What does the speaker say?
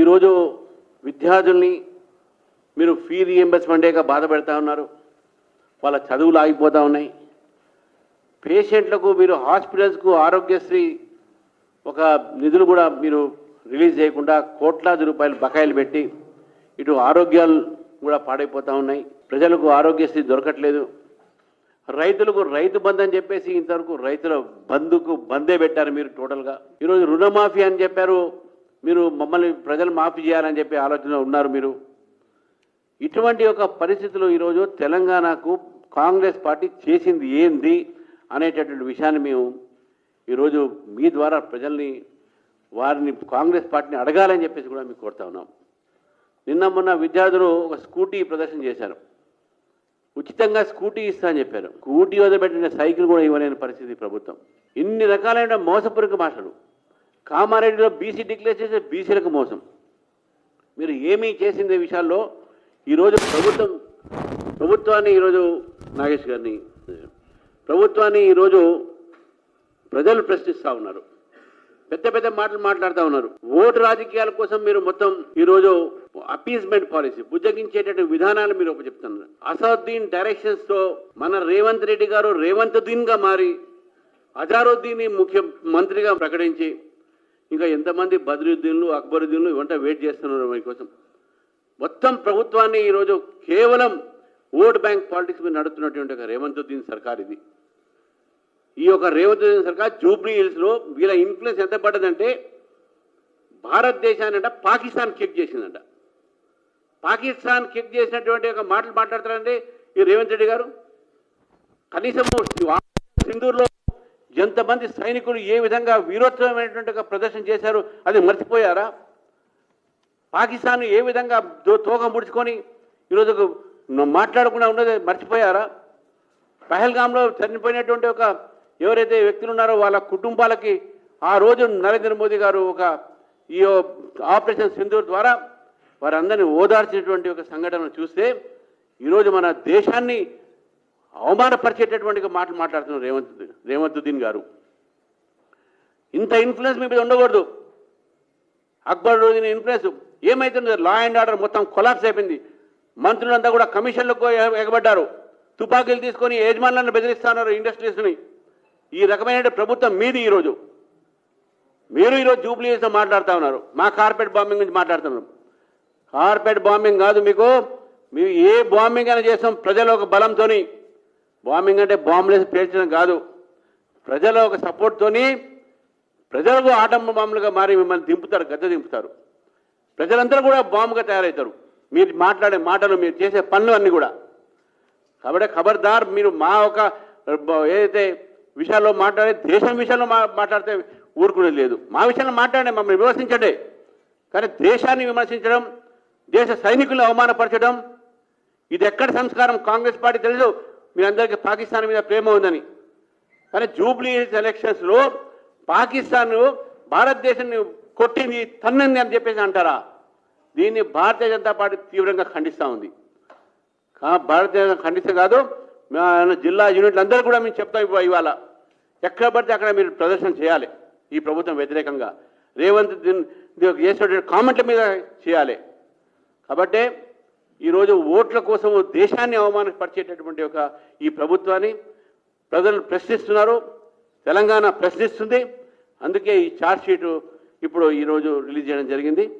ఈరోజు విద్యార్థుల్ని మీరు ఫీ రీఎంబర్స్మెంటేగా బాధ పెడతా ఉన్నారు. వాళ్ళ చదువులు ఆగిపోతూ ఉన్నాయి. పేషెంట్లకు మీరు హాస్పిటల్స్కు ఆరోగ్యశ్రీ ఒక నిధులు కూడా మీరు రిలీజ్ చేయకుండా కోట్లాది రూపాయలు బకాయిలు పెట్టి ఇటు ఆరోగ్యాలు కూడా పాడైపోతూ ఉన్నాయి. ప్రజలకు ఆరోగ్యశ్రీ దొరకట్లేదు. రైతులకు రైతు బంద్ అని చెప్పేసి ఇంతవరకు రైతుల బంధుకు బందే పెట్టారు మీరు టోటల్గా. ఈరోజు రుణమాఫీ అని చెప్పారు. మీరు మమ్మల్ని ప్రజలు మాఫీ చేయాలని చెప్పి ఆలోచన ఉన్నారు మీరు. ఇటువంటి ఒక పరిస్థితులు ఈరోజు తెలంగాణకు కాంగ్రెస్ పార్టీ చేసింది ఏంది అనేటటువంటి విషయాన్ని మేము ఈరోజు మీ ద్వారా ప్రజల్ని వారిని కాంగ్రెస్ పార్టీని అడగాలని చెప్పేసి కూడా మీకు కోరుతా ఉన్నాం. నిన్న మొన్న విద్యార్థులు ఒక స్కూటీ ప్రదర్శన చేశారు. ఉచితంగా స్కూటీ ఇస్తా అని చెప్పారు. స్కూటీ వదిలిపెట్టిన సైకిల్ కూడా ఇవ్వలేని పరిస్థితి ప్రభుత్వం. ఇన్ని రకాలైన మోసపూరిక మాటలు కామారెడ్డిలో బీసీ డిక్లేర్ చేసే బీసీలకు మోసం. మీరు ఏమీ చేసింది విషయాల్లో ఈరోజు ప్రభుత్వం ప్రభుత్వాన్ని ఈరోజు నాగేష్ గారిని ప్రభుత్వాన్ని ఈరోజు ప్రజలు ప్రశ్నిస్తూ ఉన్నారు. పెద్ద పెద్ద మాటలు మాట్లాడుతూ ఉన్నారు. ఓటు రాజకీయాల కోసం మీరు మొత్తం ఈరోజు అపీస్మెంట్ పాలసీ బుజ్జగించేటటువంటి విధానాలు మీరు చెప్తున్నారు. అసదుద్దీన్ డైరెక్షన్స్తో మన రేవంత్ రెడ్డి గారు రేవంత్ దీన్గా మారి అజారుద్దీన్ ముఖ్య మంత్రిగా ప్రకటించి ఇంకా ఎంతమంది బద్రుద్దీన్లు అక్బరుద్దీన్లు ఇవంతా వెయిట్ చేస్తున్నారు మీకోసం మొత్తం ప్రభుత్వాన్ని ఈరోజు కేవలం ఓట్ బ్యాంక్ పాలిటిక్స్ మీద నడుస్తున్నటువంటి ఒక రేవంతుద్దీన్ సర్కార్ ఇది. ఈ యొక్క రేవంత్ రెడ్డి సర్కార్ జూబ్లీ హిల్స్లో వీళ్ళ ఇన్ఫ్లుయెన్స్ ఎంత పడ్డదంటే భారతదేశాన్ని అంట పాకిస్తాన్ కిక్ చేసిందంట. పాకిస్తాన్ కిక్ చేసినటువంటి ఒక మాటలు మాట్లాడతారండి ఈ రేవంత్ రెడ్డి గారు? కనీసం సింధూర్లో ఎంతమంది సైనికులు ఏ విధంగా వీరోత్తమైనటువంటి ప్రదర్శన చేశారు అది మర్చిపోయారా? పాకిస్తాన్ ఏ విధంగా తోకం తోక ముడుచుకొని ఈరోజు మాట్లాడకుండా ఉన్నది మర్చిపోయారా? పహల్గాంలో చనిపోయినటువంటి ఒక ఎవరైతే వ్యక్తులు ఉన్నారో వాళ్ళ కుటుంబాలకి ఆ రోజు నరేంద్ర మోదీ గారు ఒక ఈ ఆపరేషన్ సింధూర్ ద్వారా వారందరినీ ఓదార్చినటువంటి ఒక సంఘటన చూస్తే ఈరోజు మన దేశాన్ని అవమానపరిచేటటువంటి మాటలు మాట్లాడుతున్నారు రేవంత్ రేవంతుద్దీన్ గారు. ఇంత ఇన్ఫ్లుయెన్స్ మీ మీద ఉండకూడదు. అక్బర్ రోజున ఇన్ఫ్లుయెన్స్ ఏమైతుంది? లా అండ్ ఆర్డర్ మొత్తం కొలాప్స్ అయిపోయింది. మంత్రులంతా కూడా కమిషన్లకు ఎగ- ఎగబడ్డారు. తుపాకీలు తీసుకొని యజమానులను బెదిరిస్తున్నారు ఇండస్ట్రీస్ని ఈ రకమైన ప్రభుత్వం మీది ఈరోజు. మీరు ఈరోజు జూబ్లీస్తో మాట్లాడుతూ ఉన్నారు. మా కార్పెట్ బాంబింగ్ గురించి మాట్లాడుతున్నారు కార్పెట్ బాంబింగ్ కాదు మీకు. మేము ఏ బాంబింగ్ అయినా చేస్తాం ప్రజల ఒక బలంతోని. బాంబింగ్ అంటే బాంబులేసి పేల్చడం కాదు. ప్రజల ఒక సపోర్ట్తోని ప్రజలకు ఆటంబ బాంబులుగా మారి మిమ్మల్ని దింపుతారు గద్దె దింపుతారు. ప్రజలందరూ కూడా బాంబుగా తయారవుతారు. మీరు మాట్లాడే మాటలు మీరు చేసే పనులు అన్నీ కూడా. కాబట్టి ఖబర్దార్ మీరు మా ఒక ఏదైతే విషయాల్లో మాట్లాడే దేశం విషయంలో మా మాట్లాడితే ఊరుకునేది లేదు. మా విషయంలో మాట్లాడే మమ్మల్ని విమర్శించండి. కానీ దేశాన్ని విమర్శించడం దేశ సైనికులను అవమానపరచడం ఇది ఎక్కడ సంస్కారం కాంగ్రెస్ పార్టీ తెలుసు మీ అందరికీ పాకిస్తాన్ మీద ప్రేమ ఉందని. కానీ జూబ్లీ హిల్స్ ఎలక్షన్స్లో పాకిస్తాన్ భారతదేశాన్ని కొట్టింది తన్నింది అని చెప్పేసి అంటారా? దీన్ని భారతీయ జనతా పార్టీ తీవ్రంగా ఖండిస్తూ ఉంది. కా- భారతీయ ఖండిస్తే కాదు జిల్లా యూనిట్లు అందరూ కూడా మేము చెప్తాం ఇవాళ. ఎక్కడ పడితే అక్కడ మీరు ప్రదర్శన చేయాలి ఈ ప్రభుత్వం వ్యతిరేకంగా. రేవంత్ దిన్- చేసినటువంటి కామెంట్ల మీద చేయాలి. కాబట్టి ఈరోజు ఓట్ల కోసం దేశాన్ని అవమానపరిచేటటువంటి ఒక ఈ ప్రభుత్వాన్ని ప్రజలు ప్రశ్నిస్తున్నారు తెలంగాణ ప్రశ్నిస్తుంది. అందుకే ఈ ఛార్జ్ షీటు ఇప్పుడు ఈరోజు రిలీజ్ చేయడం జరిగింది.